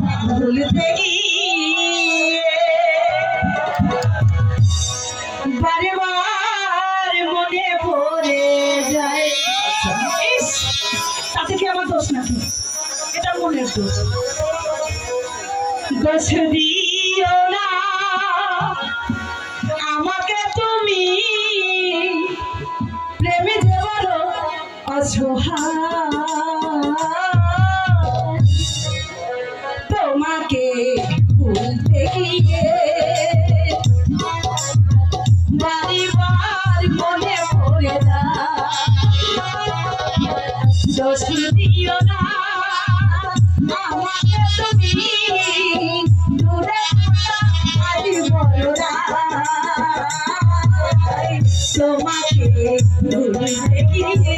ভুলতে গিয়ে বারে বার মনে পড়ে যায়। তাতে কি আমার দোষ নাকি? এটা মনের দোষ দোষ দিও না। আমাকে তুমি প্রেমে যে বড় অসহায় দোষ দিও না আমাকে তুমি দূরে আজ বলো না তোমাকে ভুলতে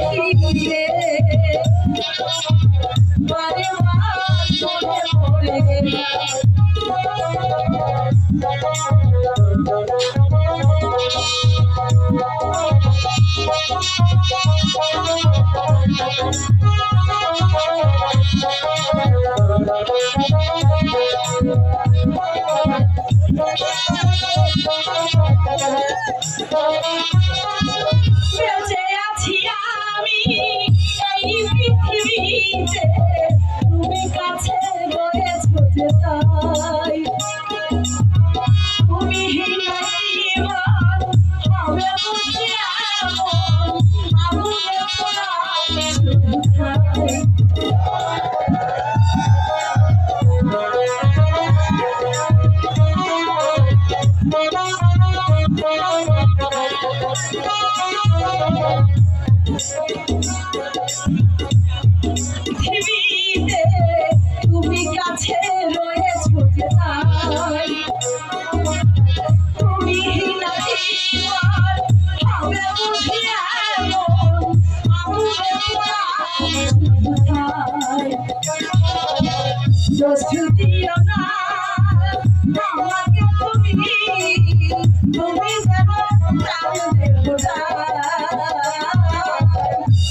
ভুলতে গিয়ে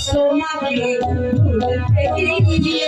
তোমাকে ভুলতে